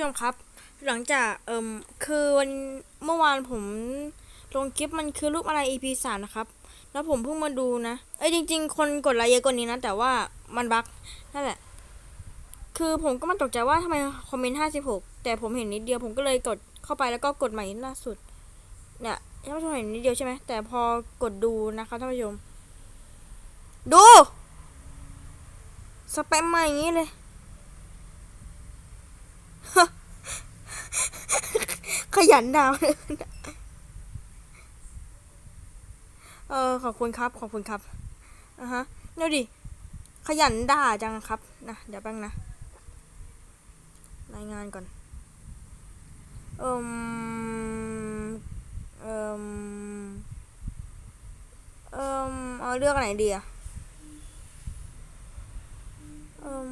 ผู้ชมครับ หลังจากเอ่มคือวันเมื่อวานผมลงคลิปมันคือรูปอะไร EP สามนะครับ แล้วผมเพิ่งมาดูนะ เอ้ยจริง ๆ คนกดไลค์เยอะกว่านี้นะ แต่ว่ามันบั๊กนั่นแหละ คือผมก็มาตกใจว่าทำไมคอมเมนต์ห้าสิบหกแต่ผมเห็นนิดเดียวผมก็เลยกดเข้าไปแล้วก็กดใหม่ล่าสุด เนี่ยท่านผู้ชมเห็นนิดเดียวใช่ไหมแต่พอกดดูนะครับท่านผู้ชม ดูสแปมมาอย่างนี้เลย ขยันดาวเออขอบคุณครับ ขอบคุณครับอะฮะเดี๋ยวดิ ขยันด่าจังครับนะเดี๋ยวแป๊บนะ รายงานก่อน เอิมเอิมเอิมเอาเลือกอันไหนดีอะเอิม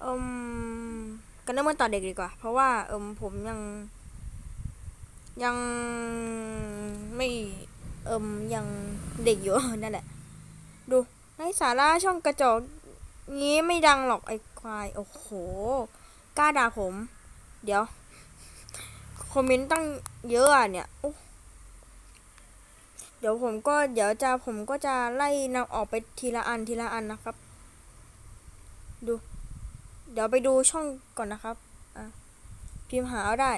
เอิมกันเริ่มต่อเด็กดีกว่า เพราะว่าเอิมผมยัง ยังไม่เอิมยังเด็กอยู่นั่นแหละ ดูไร้สาระช่องกระจกงี้ไม่ดังหรอกไอ้ควาย โอ้โห กล้าด่าผม เดี๋ยว คอมเมนต์ตั้งเยอะอะเนี่ย เดี๋ยวผมก็เดี๋ยวจะผมก็จะไล่นำออกไปทีละอันทีละอันนะครับ ดู เดี๋ยวไปดูช่องก่อนนะครับ อะ พิมพ์หาเอาได้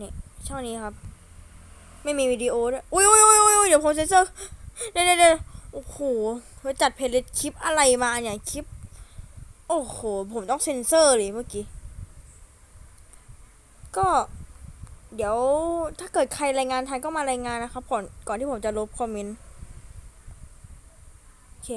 นี่ช่องนี้ครับ ไม่มีวิดีโอด้วยอุ้ยอุ้ยอุ้ยอุ้ยเดี๋ยวผมเซนเซอร์เดี๋ยวเดี๋ยวเดโอ้โหไปจัดเพลย์ลิสต์คลิปอะไรมาเนี่ยคลิป โอ้โห ผมต้องเซ็นเซอร์เลยเมื่อกี้ ก็ เดี๋ยวถ้าเกิดใครรายงานทันก็มารายงานนะครับก่อนก่อนที่ผมจะลบคอมเมนต์โอเค